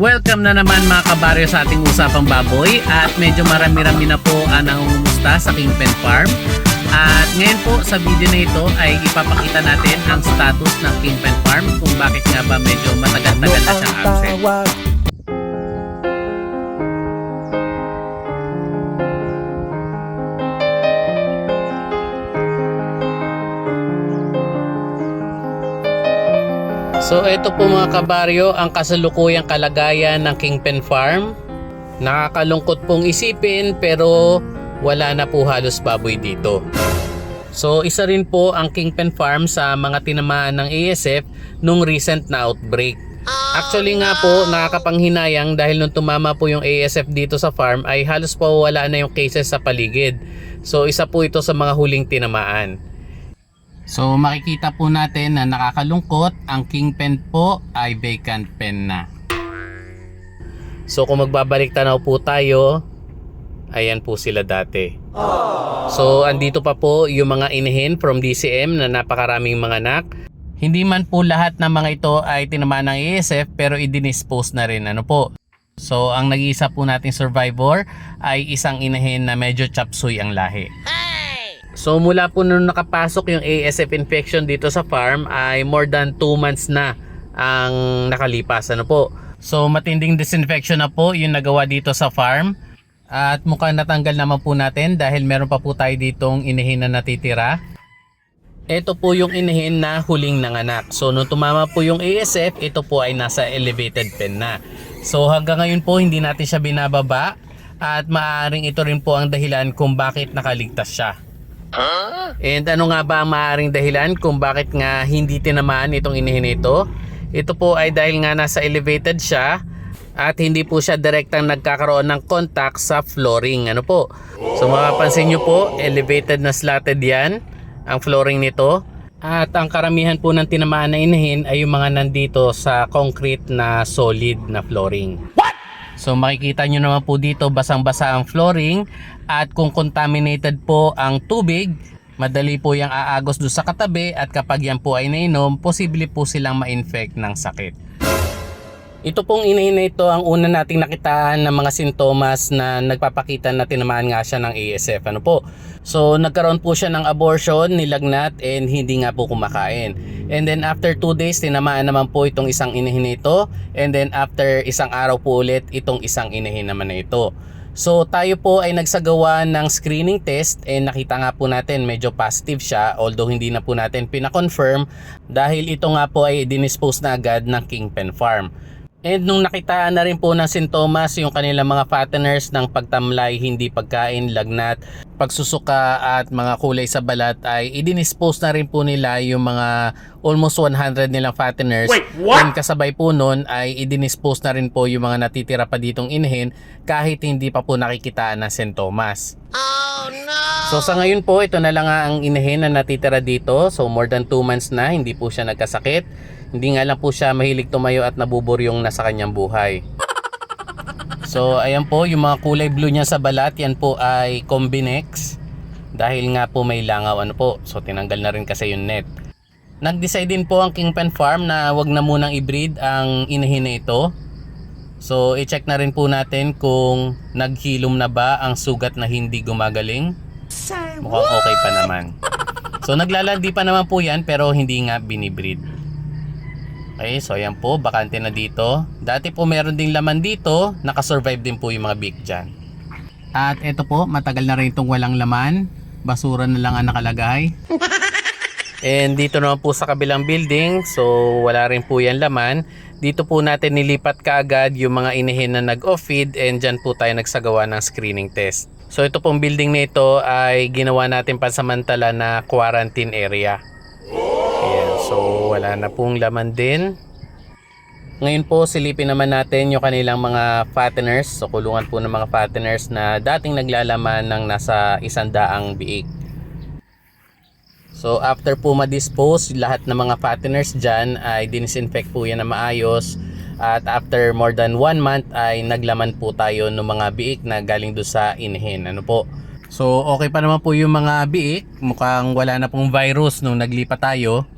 Welcome na naman mga kabaryo sa ating usapang baboy at medyo marami-rami na po ang nangungumusta sa Kingpen Farm. At ngayon po sa video na ito ay ipapakita natin ang status ng Kingpen Farm kung bakit nga ba medyo matagal-tagal na siyang absent. So ito po mga kabaryo ang kasalukuyang kalagayan ng Kingpen Farm. Nakakalungkot pong isipin pero wala na po halos baboy dito. So isa rin po ang Kingpen Farm sa mga tinamaan ng ASF nung recent na outbreak. Actually nga po nakakapanghinayang dahil nung tumama po yung ASF dito sa farm ay halos po wala na yung cases sa paligid. So isa po ito sa mga huling tinamaan. So makikita po natin na nakakalungkot ang kingpen po ay vacant pen na. So kung magbabalik tanaw po tayo, ayan po sila dati. So andito pa po yung mga inahin from DCM na napakaraming mga anak. Hindi man po lahat ng mga ito ay tinamaan ng ASF pero i-dispose na rin. Ano po? So ang nag-iisa po nating survivor ay isang inahin na medyo chapsuy ang lahi. So mula po nung nakapasok yung ASF infection dito sa farm ay more than 2 months na ang nakalipas ano po. So matinding disinfection na po yung nagawa dito sa farm. At mukhang natanggal naman po natin dahil meron pa po tayo ditong inihin na natitira. Ito po yung inihin na huling nanganak. So nung tumama po yung ASF, ito po ay nasa elevated pen na. So hanggang ngayon po hindi natin siya binababa at maaaring ito rin po ang dahilan kung bakit nakaligtas siya. And ano nga ba ang maaaring dahilan kung bakit nga hindi tinamaan itong inihin ito? Ito po ay dahil nga nasa elevated siya at hindi po siya direktang nagkakaroon ng contact sa flooring. Ano po? So mapapansin nyo po, elevated na slatted yan ang flooring nito. At ang karamihan po ng tinamaan na inihin ay yung mga nandito sa concrete na solid na flooring. So makikita nyo naman po dito basang-basa ang flooring at kung contaminated po ang tubig, madali po yung aagos doon sa katabi at kapag yan po ay nainom, posible po silang ma-infect ng sakit. Ito pong na ito ang una nating nakitaan ng mga sintomas na nagpapakita na tinamaan nga siya ng ASF. Ano po? So nagkaroon po siya ng abortion, nilagnat, and hindi nga po kumakain. And then after 2 days, tinamaan naman po itong isang inahin na ito. And then after isang araw po ulit, itong isang inahin naman na ito. So tayo po ay nagsagawa ng screening test and nakita nga po natin medyo positive siya although hindi na po natin pinakonfirm dahil ito nga po ay dinispose na agad ng Kingpen Farm. And nung nakitaan na rin po ng sintomas yung kanilang mga fatteners ng pagtamlay, hindi pagkain, lagnat, pagsusuka at mga kulay sa balat ay idinispose na rin po nila yung mga almost 100 nilang fatteners. Wait, what? And kasabay po nun ay idinispose na rin po yung mga natitira pa ditong inhin kahit hindi pa po nakikitaan ng sintomas. So sa ngayon po, ito na lang ang inahin na natitira dito. So more than 2 months na, hindi po siya nagkasakit. Hindi nga lang po siya mahilig tumayo at nabuburyong na sa kanyang buhay. So ayan po, yung mga kulay blue niya sa balat, yan po ay Combinex. Dahil nga po may langaw ano po. So tinanggal na rin kasi yung net. Nag-decide din po ang Kingpen Farm na wag na munang i-breed ang inahin na ito. So i-check na rin po natin kung naghilom na ba ang sugat na hindi gumagaling. Mukhang okay pa naman. So naglalandi pa naman po yan pero hindi nga binibreed. Okay, so ayan po, bakante na dito. Dati po meron ding laman dito, nakasurvive din po yung mga big dyan. At ito po, matagal na rin itong walang laman. Basura na lang ang nakalagay. And dito naman po sa kabilang building, so wala rin po yan laman. Dito po natin nilipat kaagad yung mga inihin na nag-off feed and dyan po tayo nagsagawa ng screening test. So ito pong building na ito ay ginawa natin pansamantala na quarantine area. So wala na pong laman din. Ngayon po silipin naman natin yung kanilang mga fatteners. So kulungan po ng mga fatteners na dating naglalaman ng nasa isandaang biik. So after po ma-dispose, lahat ng mga fatteners dyan ay dinisinfect po yan na maayos. At after more than one month ay naglaman po tayo ng mga biik na galing do sa inhen. Ano po? So okay pa naman po yung mga biik. Mukhang wala na pong virus nung naglipat tayo.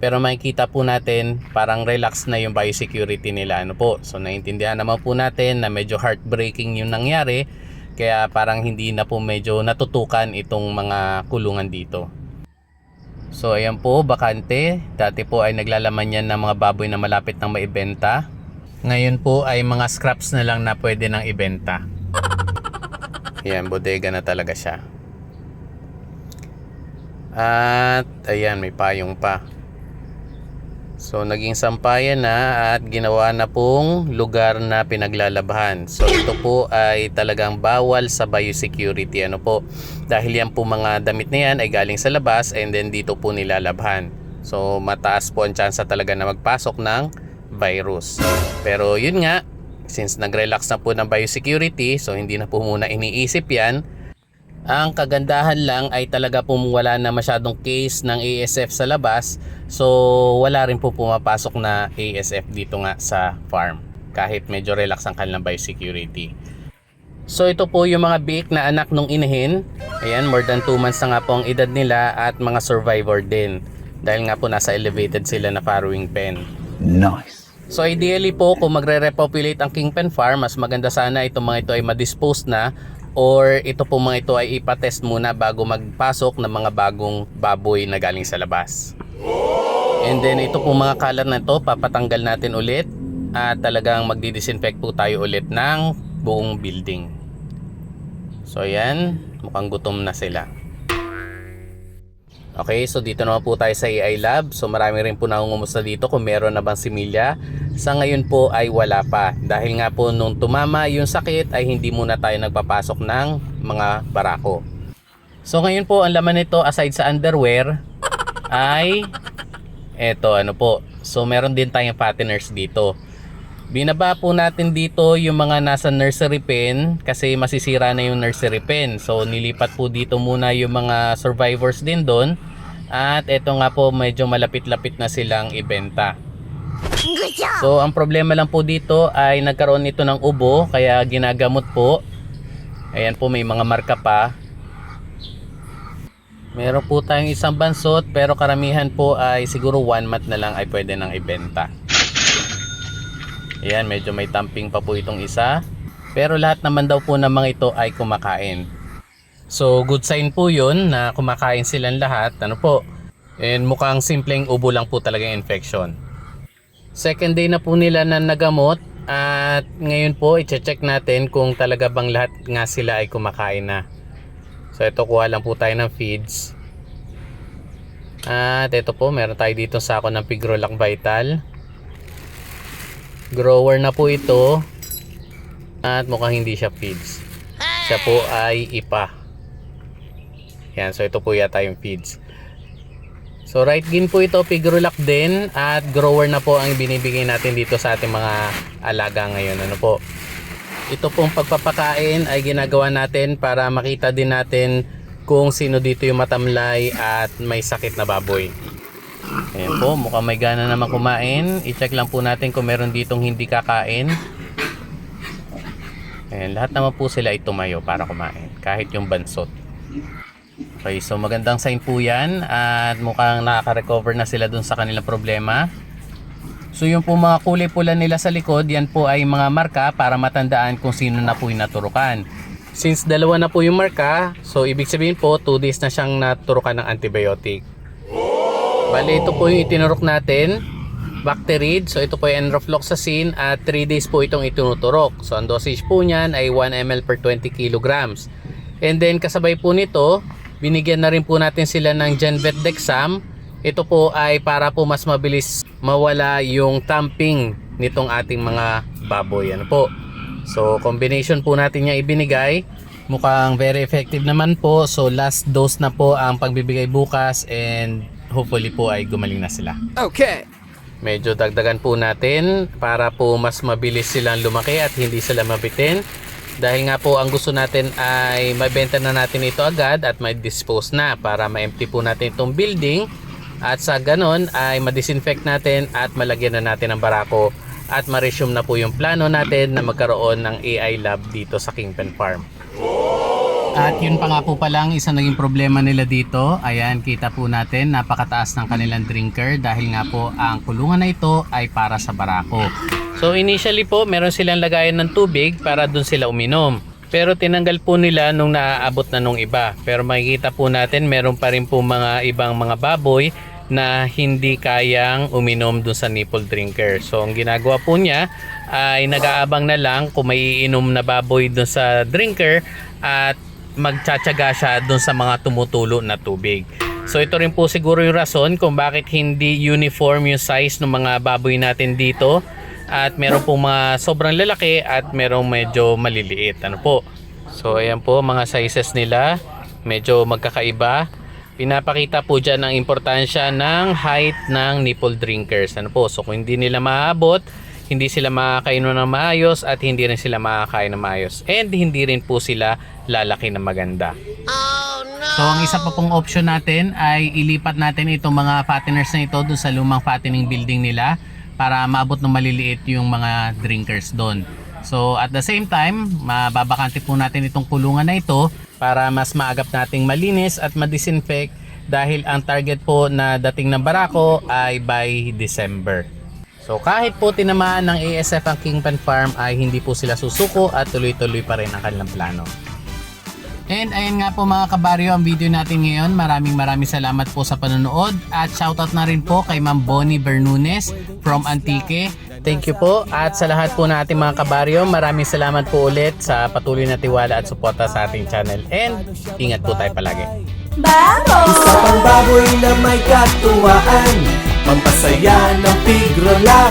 Pero makikita po natin parang relax na yung biosecurity nila ano po. So naiintindihan naman po natin na medyo heartbreaking yung nangyari kaya parang hindi na po medyo natutukan itong mga kulungan dito. So ayan po, bakante. Dati po ay naglalaman yan ng mga baboy na malapit nang maibenta. Ngayon po ay mga scraps na lang na pwede nang ibenta. Ayan, bodega na talaga siya. At ayan, may payong pa. So naging sampayan na at ginawa na pong lugar na pinaglalabahan. So ito po ay talagang bawal sa biosecurity. Ano po? Dahil yan po mga damit na yan ay galing sa labas and then dito po nilalabhan. So mataas po ang tsansa talaga na magpasok ng virus. Pero yun nga, since nag-relax na po ng biosecurity, so hindi na po muna iniisip yan, ang kagandahan lang ay talaga pong wala na masyadong case ng ASF sa labas. So wala rin po pumapasok na ASF dito nga sa farm. Kahit medyo relax ang kanilang biosecurity. So ito po yung mga biik na anak nung inahin. Ayan, more than 2 months na nga po ang edad nila at mga survivor din. Dahil nga po nasa elevated sila na farrowing pen. Nice. So ideally po kung magre-repopulate ang Kingpen Farm, mas maganda sana itong mga ito ay ma-dispose na or ito po mga ito ay ipatest muna bago magpasok ng mga bagong baboy na galing sa labas. And then ito po mga kalat na to, papatanggal natin ulit at talagang magdi-disinfect po tayo ulit ng buong building. So ayan, mukhang gutom na sila. Okay, so dito naman po tayo sa AI Lab. So marami rin po nangungumusta dito kung meron na bang similya. Sa ngayon po ay wala pa. Dahil nga po nung tumama yung sakit ay hindi muna tayo nagpapasok ng mga barako. So ngayon po ang laman nito aside sa underwear ay eto ano po. So meron din tayong fatteners dito. Binaba po natin dito yung mga nasa nursery pen kasi masisira na yung nursery pen. So nilipat po dito muna yung mga survivors din doon. At eto nga po medyo malapit-lapit na silang ibenta. So ang problema lang po dito ay nagkaroon nito ng ubo kaya ginagamot po. Ayan po may mga marka pa. Meron po tayong isang bansot pero karamihan po ay siguro one month na lang ay pwede nang ibenta. Ayan, medyo may tamping pa po itong isa. Pero lahat naman daw po ng mga ito ay kumakain. So, good sign po yun na kumakain silang lahat. Ano po? And mukhang simpleng ubo lang po talaga yung infection. Second day na po nila na nagamot. At ngayon po, i-check natin kung talaga bang lahat nga sila ay kumakain na. So, ito kuha lang po tayo ng feeds. At ito po, meron tayo dito sako ng Pigrolac Vital. Grower na po ito. At mukhang hindi siya feeds. Siya po ay ipa. Yan, so ito po yata yung feeds. So right gain po ito, Pigrolac din at grower na po ang binibigay natin dito sa ating mga alaga ngayon. Ano po? Ito pong pagpapakain ay ginagawa natin para makita din natin kung sino dito yung matamlay at may sakit na baboy. Ayan po, mukhang may gana naman kumain. I-check lang po natin kung meron ditong hindi kakain. Ayan, lahat naman po sila ay tumayo para kumain. Kahit yung bansot. Okay, so magandang sign po yan. At mukhang nakaka-recover na sila dun sa kanilang problema. So yung po mga kulay pula nila sa likod, yan po ay mga marka para matandaan kung sino na po yung naturukan. Since dalawa na po yung marka, so ibig sabihin po 2 days na siyang naturukan ng antibiotic. Bale, ito po yung itinurok natin. Bacterid. So, ito po yung enrofloxacin at 3 days po itong itinuturok. So, ang dosage po niyan ay 1 ml per 20 kilograms. And then, kasabay po nito, binigyan na rin po natin sila ng Genvet Dexam. Ito po ay para po mas mabilis mawala yung tamping nitong ating mga baboy. Ano po? So, combination po natin yung ibinigay. Mukhang very effective naman po. So, last dose na po ang pagbibigay bukas and hopefully po ay gumaling na sila. Okay. Medyo dagdagan po natin para po mas mabilis silang lumaki at hindi sila mabitin. Dahil nga po ang gusto natin ay mabenta na natin ito agad at may dispose na para ma-empty po natin itong building. At sa ganon ay ma-disinfect natin at malagyan na natin ng barako at ma-resume na po yung plano natin na magkaroon ng AI lab dito sa Kingpen Farm. At yun pa nga po palang isa naging problema nila dito. Ayan, kita po natin napakataas ng kanilang drinker dahil nga po ang kulungan na ito ay para sa barako. So initially po, meron silang lagayan ng tubig para dun sila uminom. Pero tinanggal po nila nung naaabot na nung iba. Pero makikita po natin meron pa rin po mga ibang mga baboy na hindi kayang uminom dun sa nipple drinker. So ang ginagawa po niya ay nag-aabang na lang kung may iinom na baboy dun sa drinker at magtsatsaga siya dun sa mga tumutulo na tubig. So ito rin po siguro yung rason kung bakit hindi uniform yung size ng mga baboy natin dito at meron pong mga sobrang lalaki at merong medyo maliliit. Ano po? So ayan po mga sizes nila. Medyo magkakaiba. Pinapakita po dyan ang importansya ng height ng nipple drinkers. Ano po? So kung hindi nila maabot, hindi sila makakainom ng maayos at hindi rin sila makakain ng maayos. And hindi rin po sila lalaki na maganda. So ang isa pa pong option natin ay ilipat natin itong mga fatteners na ito doon sa lumang fattening building nila para maabot ng maliliit yung mga drinkers doon. So at the same time, mababakante po natin itong kulungan na ito para mas maagap nating malinis at ma-disinfect dahil ang target po na dating ng barako ay by December. So kahit po tinamaan ng ASF ang Kingpan Farm ay hindi po sila susuko at tuloy-tuloy pa rin ang kanilang plano. And ayun nga po mga kabaryo ang video natin ngayon. Maraming maraming salamat po sa panonood at shoutout na rin po kay Ma'am Bonnie Bernunes from Antique. Thank you po at sa lahat po nating mga kabaryo, maraming salamat po ulit sa patuloy na tiwala at suporta sa ating channel. And ingat po tayo palagi. Isa pang baboy na may katuwaan Pampasaya ng tigrola